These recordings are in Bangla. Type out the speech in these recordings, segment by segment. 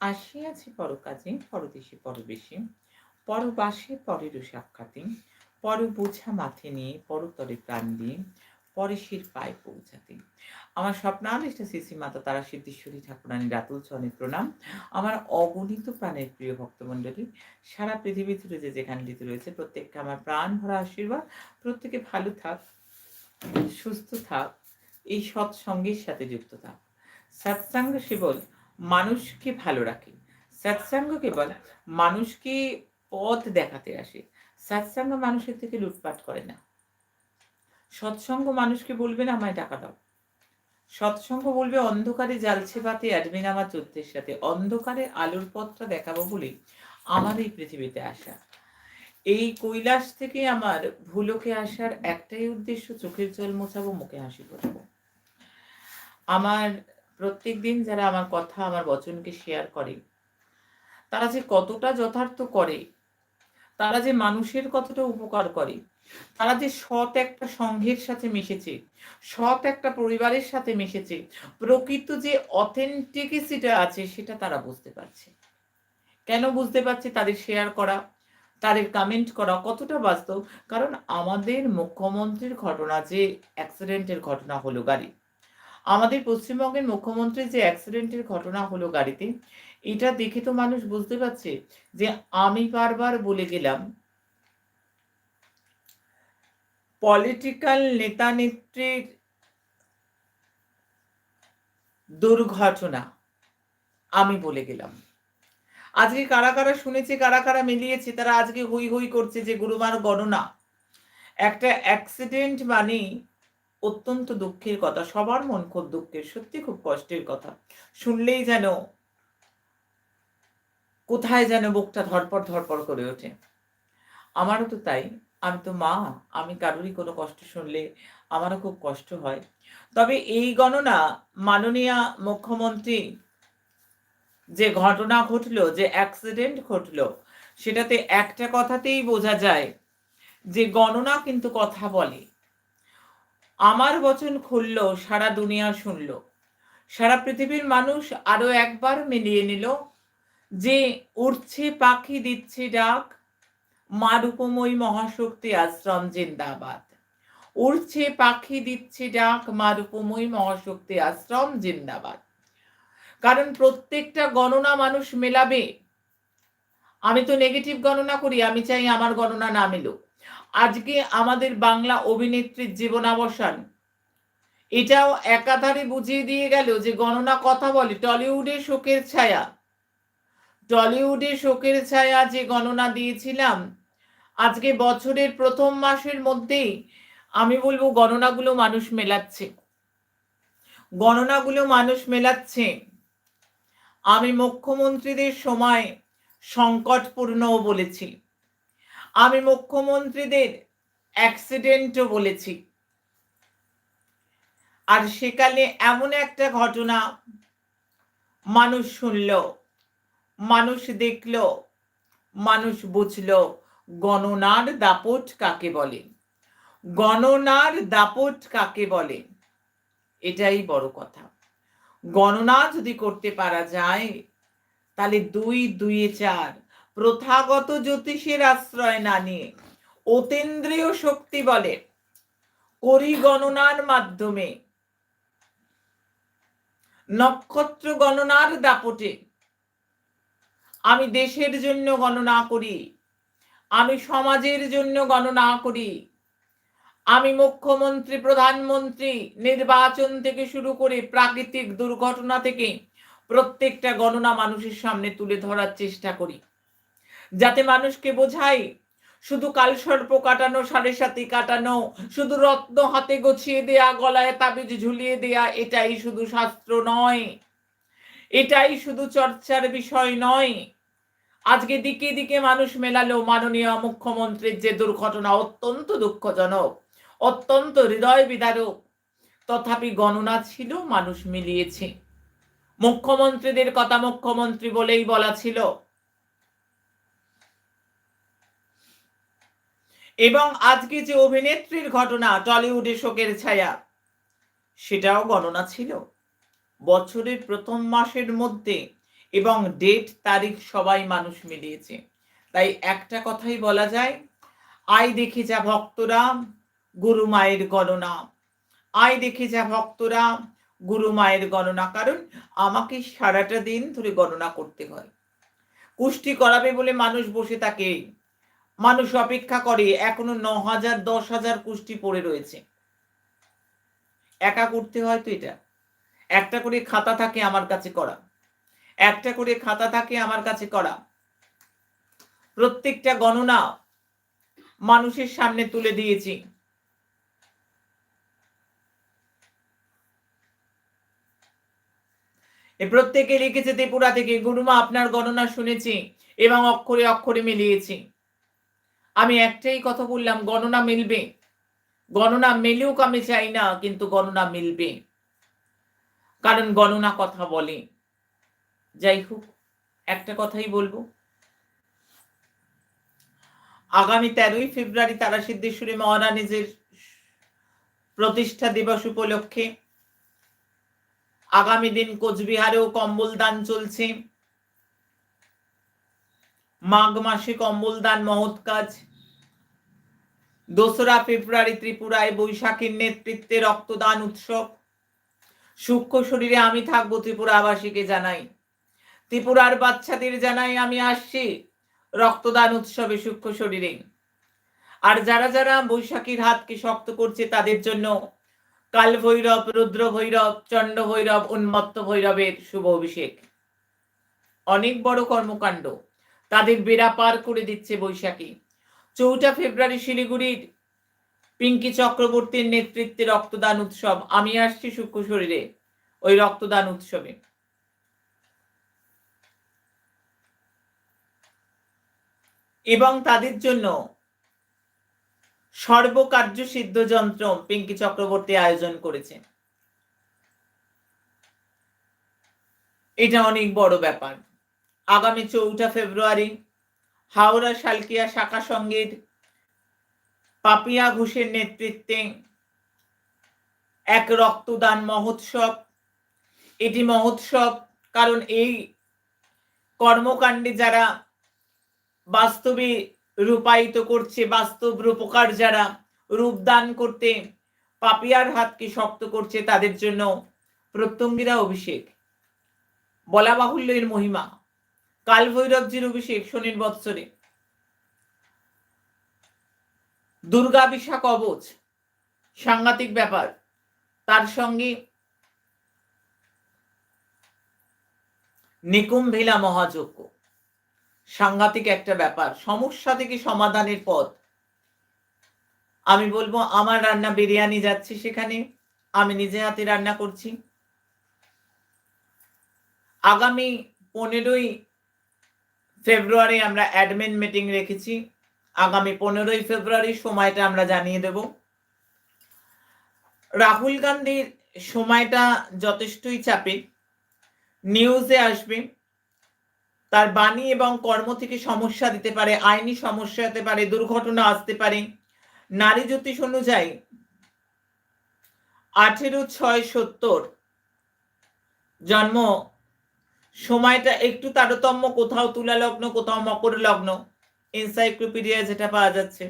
আসিয়াছি পরকাজে, পরদেশে পরবেশে, পরবাসে পরেরও সাক্ষাতে, পর বোঝা মাথে নিয়ে, পরতরে প্রাণ দিয়ে পরেশের পায়ে পৌঁছাতে। আমার স্বপ্নাদিষ্ট শ্রী মাতা তারা সিদ্ধেশ্বরী ঠাকুরানী রাতুল চরণে প্রণাম। আমার অগণিত প্রাণের প্রিয় ভক্তমণ্ডলী, সারা পৃথিবী জুড়ে যে যেখানটিতে রয়েছে, প্রত্যেককে আমার প্রাণ ভরা আশীর্বাদ। প্রত্যেকে ভালো থাক, সুস্থ থাক, এই সৎসঙ্গের সাথে যুক্ত থাক। সৎসঙ্গ কেবল মানুষকে ভালো রাখে। সৎসঙ্গ কেবল মানুষকে পথ দেখাতে আসে। সৎসঙ্গ মানুষের থেকে লুটপাট করে না। সৎসঙ্গ মানুষকে বলবে, না, আমায় টাকা দাও। সৎসঙ্গ বলবে, অন্ধকারে জালছে বাতে অ্যাডমিন আমার চোদ্দের সাথে। অন্ধকারে আলোর পথটা দেখাবো বলে আমার এই পৃথিবীতে আসা। এই কৈলাস থেকে আমার ভুলোকে আসার একটাই উদ্দেশ্য, চোখের জল মোছাবো, মুখে হাসি ফোটাবো। আমার প্রত্যেক দিন যারা আমার কথা, আমার বচনকে শেয়ার করে, তারা যে কতটা যথার্থ করে, তারা যে মানুষের কতটা উপকার করে, তারা যে সৎ একটা সংঘের সাথে মিশেছে, সৎ একটা পরিবারের সাথে মিশেছে, প্রকৃত যে অথেন্টিকিসিটা আছে সেটা তারা বুঝতে পারছে। কেন বুঝতে পারছে? তাদের শেয়ার করা, তাদের কমেন্ট করা কতটা বাস্তব? কারণ আমাদের মুখ্যমন্ত্রীর ঘটনা যে অ্যাক্সিডেন্টের ঘটনা হলো গাড়ি আমাদের পশ্চিমবঙ্গের মুখ্যমন্ত্রীর যে অ্যাক্সিডেন্টের ঘটনা হলো গাড়িতে, এটা দেখে তো মানুষ বুঝতে পারছে যে আমি বারবার বলে গেলাম, পলিটিক্যাল নেতা নেত্রীর দুর্ঘটনা, আমি বলে গেলাম। আজকে কারা কারা শুনেছে, কারা কারা মিলিয়েছে, তারা আজকে হই হই করছে যে গুরুবার গণনা। একটা অ্যাক্সিডেন্ট মানে অত্যন্ত দুঃখের কথা, সবার মন খুব দুঃখের, সত্যি খুব কষ্টের কথা। শুনলেই যেন কোথায় যেন বুকটা ধরপড় ধরপড় করে ওঠে। আমারও তো তাই। আমি তো মা, আমি কারোরই কোনো কষ্ট শুনলে আমারও খুব কষ্ট হয়। তবে এই গণনা মাননীয় মুখ্যমন্ত্রী, যে ঘটনা ঘটলো, যে অ্যাক্সিডেন্ট ঘটলো, সেটাতে একটা কথাতেই বোঝা যায় যে গণনা কিন্তু কথা বলে। আমার বচন খুললো, সারা দুনিয়া শুনলো। সারা পৃথিবীর মানুষ আরও একবার মিলিয়ে নিল যে উঠছে পাখি দিচ্ছে ডাক মা রূপময়ী মহাশক্তি আশ্রম জিন্দাবাদ। উড়ছে পাখি দিচ্ছে ডাক মা রূপময়ী মহাশক্তি আশ্রম জিন্দাবাদ। কারণ প্রত্যেকটা গণনা মানুষ মেলাবে। আমি তো নেগেটিভ গণনা করি, আমি চাই আমার গণনা না মেলুক। আজকে আমাদের বাংলা অভিনেত্রীর জীবনাবসান। এটাও একাধারে বুঝিয়ে দিয়ে গেল যে গণনা কথা বলে টলিউডে শোকের ছায়া। টলিউডে শোকের ছায়া যে গণনা দিয়েছিলাম, আজকে বছরের প্রথম মাসের মধ্যেই আমি বলব গণনাগুলো মানুষ মেলাচ্ছে। গণনাগুলো মানুষ মেলাচ্ছে। আমি মুখ্যমন্ত্রীদের সময় সংকটপূর্ণও বলেছি। আমি মুখ্যমন্ত্রীদের অ্যাক্সিডেন্টও বলেছি। আর সেকালে এমন একটা ঘটনা মানুষ শুনল, মানুষ দেখল, মানুষ বুঝল, গণনার দাপট কাকে বলে? গণনার দাপট কাকে বলে? এটাই বড় কথা। গণনা যদি করতে পারা যায়, তাহলে দুই দুইয়ে চার প্রথাগত জ্যোতিষের আশ্রয় না নিয়ে অতীন্দ্রিয় শক্তি বলে করি গণনার মাধ্যমে। নক্ষত্র গণনার দাপটে। আমি দেশের জন্য গণনা করি। আমি সমাজের জন্য গণনা করি। আমি মুখ্যমন্ত্রী, প্রধানমন্ত্রী নির্বাচন থেকে শুরু করে প্রাকৃতিক দুর্ঘটনা থেকে প্রত্যেকটা গণনা মানুষের সামনে তুলে ধরার চেষ্টা করি। যাতে মানুষকে বোঝাই। শুধু কালসর্প কাটানো, সাড়ে সাথে কাটানো, শুধু রত্ন হাতে গছিয়ে দেয়া, গলায় তাবিজ ঝুলিয়ে দেয়া, এটাই শুধু শাস্ত্র নয়। এটাই শুধু চর্চার বিষয় নয়। আজকে দিকে দিকে মানুষ মেলালো মাননীয় মুখ্যমন্ত্রীর যে দুর্ঘটনা, অত্যন্ত দুঃখজনক, অত্যন্ত হৃদয় বিদারক। তথাপি গণনা ছিল, মানুষ মিলিয়েছে। মুখ্যমন্ত্রীদের কথা মুখ্যমন্ত্রী বলেই বলা ছিল। এবং আজকে যে অভিনেত্রীর ঘটনা, টলিউডে শোকের ছায়া, সেটাও গণনা ছিল। বছরের প্রথম মাসের মধ্যে এবং ডেট তারিখ সবাই মানুষ মিলিয়েছে। তাই একটা কথাই বলা যায় আয় দেখে যা ভক্তরা, গুরু মায়ের গণনা। আয় দেখে যা ভক্তরা, গুরু মায়ের গণনা, কারণ আমাকে সারাটা দিন ধরে গণনা করতে হয়। কুষ্টি করাবে বলে মানুষ বসে থাকে মানুষ অপেক্ষা করে, এখনও ন হাজার দশ হাজার কুষ্টি পড়ে রয়েছে। একা করতে হয় তো এটা। একটা করে খাতা থাকে আমার কাছে করা। একটা করে খাতা থাকে আমার কাছে করা। প্রত্যেকটা গণনা মানুষের সামনে তুলে দিয়েছি। প্রত্যেকে লিখেছে ত্রিপুরা থেকে, গুরুমা, আপনার গণনা শুনেছি এবং অক্ষরে অক্ষরে মিলিয়েছি। আমি একটাই কথা বললাম, গণনা মিলবে। গণনা মেলেও আমি চাই না, কিন্তু গণনা মিলবে। কারণ গণনা কথা বলে। যাই হোক, একটা কথাই বলব। আগামী তেরোই ফেব্রুয়ারি তারা সিদ্ধেশ্বরী মহারানীজের প্রতিষ্ঠা দিবস উপলক্ষে আগামী দিন কোচবিহারেও কম্বল দান চলছে। মাঘ মাসে কম্বল দান মহৎ কাজ। দোসরা ফেব্রুয়ারি ত্রিপুরায় বৈশাখীর নেতৃত্বে রক্তদান উৎসব। সূক্ষ্ম শরীরে আমি থাকব ত্রিপুরাবাসীকে জানাই। ত্রিপুরার বাচ্চাদের জানাই আমি আসছি রক্তদান উৎসবে সূক্ষ্ম শরীরে। আর যারা যারা বৈশাখীর হাতকে শক্ত করছে তাদের জন্য কাল ভৈরব রুদ্র ভৈরব চন্ড ভৈরব উন্মত্ত ভৈরবের শুভ অভিষেক। অনেক বড় কর্মকাণ্ড তাদের বেড়া পার করে দিচ্ছে বৈশাখী। চৌঠা ফেব্রুয়ারি শিলিগুড়ির পিঙ্কি চক্রবর্তীর নেতৃত্বে রক্তদান উৎসব। আমি আসছি সূক্ষ্ম শরীরে ওই রক্তদান উৎসবে। এবং তাদের জন্য সর্বকার্য সিদ্ধ যন্ত্র পিঙ্কি চক্রবর্তী আয়োজন করেছে। এটা অনেক বড় ব্যাপার। আগামী চৌঠা ফেব্রুয়ারি হাওড়া, শালকিয়া শাখা সংগীত, পাপিয়া ঘোষের নেতৃত্বে এক রক্তদান মহোৎসব। এটি মহোৎসব, কারণ এই কর্মকাণ্ডে যারা বাস্তবে রূপায়িত করছে, বাস্তব রূপকার যারা রূপদান করতে পাপিয়ার হাতকে শক্ত করছে, তাদের জন্য প্রত্যঙ্গীরা অভিষেক। বলা বাহুল্য এর মহিমা। কাল ভৈরবজির অভিষেক শনির বৎসরে। দুর্গা বিশা কবচ সাংঘাতিক ব্যাপার। তার সঙ্গে নিকুম্ভিলা মহাযজ্ঞ। সাংঘাতিক একটা ব্যাপার। সমস্যা থেকে সমাধানের পথ। আমি বলব, আমার রান্না বিরিয়ানি যাচ্ছে সেখানে। আমি নিজে হাতে রান্না করছি। আগামী পনেরোই ফেব্রুয়ারি আমরা অ্যাডমিন মিটিং রেখেছি। আগামী পনেরোই ফেব্রুয়ারি সময়টা আমরা জানিয়ে দেব। রাহুল গান্ধীর সময়টা যথেষ্টই চাপে। নিউজে আসবে। তার বাণী এবং কর্ম থেকে সমস্যা দিতে পারে, আইনি সমস্যা হতে পারে, দুর্ঘটনা আসতে পারে। নারী জ্যোতিষ অনুযায়ী আঠেরো ছয় সত্তর জন্ম সময়টা একটু তারতম্য, কোথাও তুলা লগ্ন কোথাও মকর লগ্ন এনসাইক্লোপিডিয়া যেটা পাওয়া যাচ্ছে।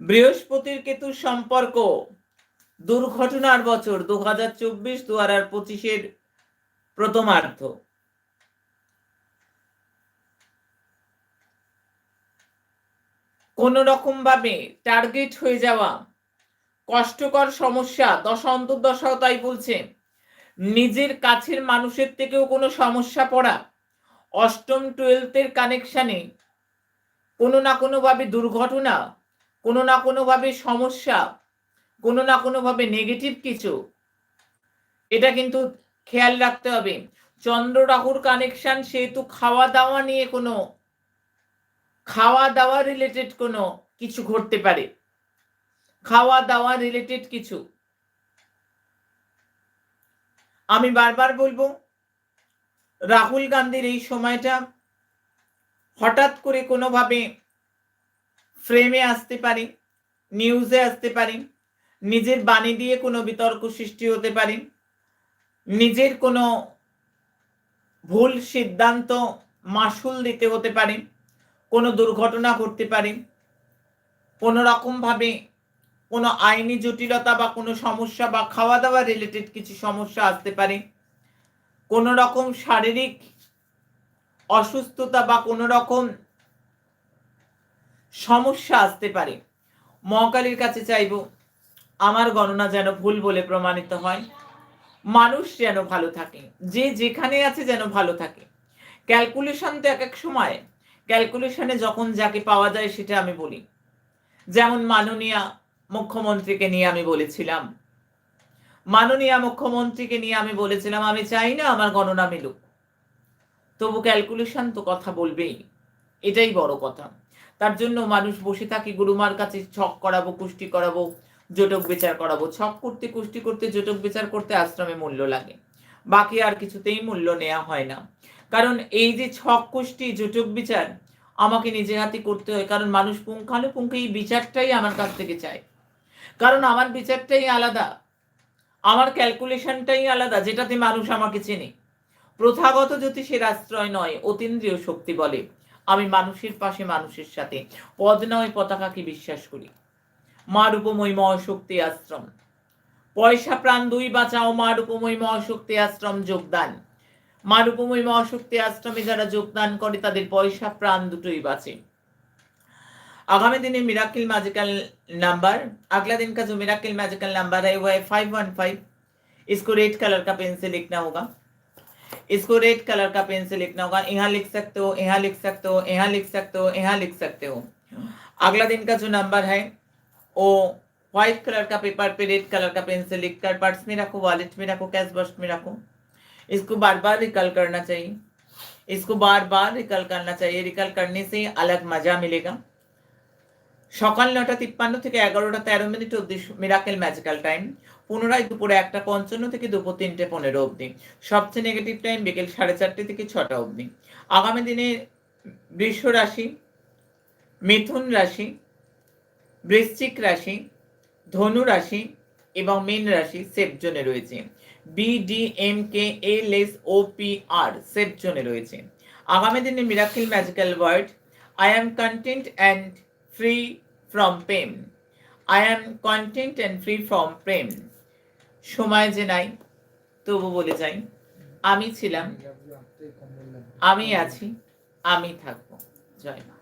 বৃহস্পতির কেতুর সম্পর্ক, দুর্ঘটনার বছর দু হাজার চব্বিশ দু হাজার পঁচিশের প্রথমার্ধ। কোন রকম ভাবে টার্গেট হয়ে যাওয়া, কষ্টকর সমস্যা, দশ অন্তর্দশাও তাই বলছে। নিজের কাছের মানুষের থেকেও কোনো সমস্যা পড়া, অষ্টম টুয়েলথের কানেকশানে কোনো না কোনোভাবে দুর্ঘটনা, কোনো না কোনোভাবে সমস্যা, কোনো না কোনোভাবে নেগেটিভ কিছু, এটা কিন্তু খেয়াল রাখতে হবে। চন্দ্র রাহুর কানেকশন সেহেতু খাওয়া দাওয়া নিয়ে কোনো খাওয়া দাওয়া রিলেটেড কোনো কিছু ঘটতে পারে। খাওয়া দাওয়া রিলেটেড কিছু। আমি বারবার বলব, রাহুল গান্ধীর এই সময়টা হঠাৎ করে কোনোভাবে ফ্রেমে আসতে পারে নিউজে আসতে পারে, নিজের বাণী দিয়ে কোনো বিতর্ক সৃষ্টি হতে পারে, নিজের কোনো ভুল সিদ্ধান্ত মাসুল দিতে হতে পারে, কোনো দুর্ঘটনা ঘটতে পারে, কোনো রকমভাবে কোনো আইনি জটিলতা বা কোনো সমস্যা বা খাওয়া দাওয়া রিলেটেড কিছু সমস্যা আসতে পারে। কোনো রকম শারীরিক অসুস্থতা বা কোনো রকম সমস্যা আসতে পারে। মহাকালীর কাছে চাইব, আমার গণনা যেন ভুল বলে প্রমাণিত হয়। মানুষ যেন ভালো থাকে, যে যেখানে আছে যেন ভালো থাকে। ক্যালকুলেশন তো এক এক সময় ক্যালকুলেশনে যখন যাকে পাওয়া যায় সেটা আমি বলি। যেমন মাননীয়া মুখ্যমন্ত্রীকে নিয়ে আমি বলেছিলাম। মাননীয়া মুখ্যমন্ত্রীকে নিয়ে আমি বলেছিলাম, আমি চাই না আমার গণনা মিলুক। তবু ক্যালকুলেশন তো কথা বলবেই। এটাই বড় কথা। তার জন্য মানুষ বসে থাকি, গুরুমার কাছে ছক করাবো, কুষ্টি করাবো, জটক বিচার করাবো। ছক করতে, কুষ্টি করতে, জটক বিচার করতে আশ্রমে মূল্য লাগে। বাকি আর কিছুতেই মূল্য নেওয়া হয় না। কারণ এই যে ছক, কুষ্টি, জটক বিচার আমাকে নিজে হাতে করতে হয়। কারণ মানুষ পুঙ্খানুপুঙ্খ এই বিচারটাই আমার কাছ থেকে চায়। কারণ আমার বিচারটাই আলাদা। আমার ক্যালকুলেশনটাই আলাদা, যেটাতে মানুষ আমাকে চেনে। প্রথাগত জ্যোতিষের আশ্রয় নয়, অতীন্দ্রিয় শক্তি বলে। আমি মানুষের পাশে মানুষের সাথে, পদ নয়, পতাকাকে বিশ্বাস করি। মা রূপময় মহাশক্তি আশ্রম। পয়সা, প্রাণ, দুই বাঁচাও মা রূপময় মহাশক্তি আশ্রম, যোগদান। মা রূপময় মহাশক্তি আশ্রমে যারা যোগদান করে, তাদের পয়সা, প্রাণ দুটোই বাঁচে। आगामी दिन मिराकिल मैजिकल नंबर अगला दिन का जो मिराकिल मैजिकल नंबर है वो है फाइव वन फाइव इसको रेड कलर का पेन से लिखना होगा इसको रेड कलर का पेन से लिखना होगा यहाँ लिख सकते हो यहाँ लिख सकते हो यहाँ लिख सकते हो यहाँ लिख सकते हो अगला दिन का जो नंबर है वो व्हाइट कलर का पेपर पे रेड कलर का पेन से लिख कर पर्स में रखो वॉलेट में रखो कैश बॉक्स में रखो इसको बार बार रिकल करना चाहिए इसको बार बार रिकल करना चाहिए रिकल करने से अलग मज़ा मिलेगा সকাল নটা তিপ্পান্ন থেকে এগারোটা তেরো মিনিট অব্দি মিরাকেল ম্যাজিক্যাল টাইম পুনরায় দুপুরে একটা পঞ্চান্ন থেকে দুপুর তিনটে পনেরো অবধি, সবচেয়ে নেগেটিভ টাইম বিকেল সাড়ে চারটে থেকে ছটা অবধি। আগামী দিনে বৃষ রাশি, মিথুন রাশি, বৃশ্চিক রাশি, ধনু রাশি এবং মীন রাশি সেফ জোনে রয়েছে। B D M K L S O P R safe জোনে রয়েছে। আগামী দিনে miracle magical word I am content and free from pain. I am content and free from pain. সময় যে নাই তবু বলে যাই আমি ছিলাম আমি আছি আমি থাকব জয় মা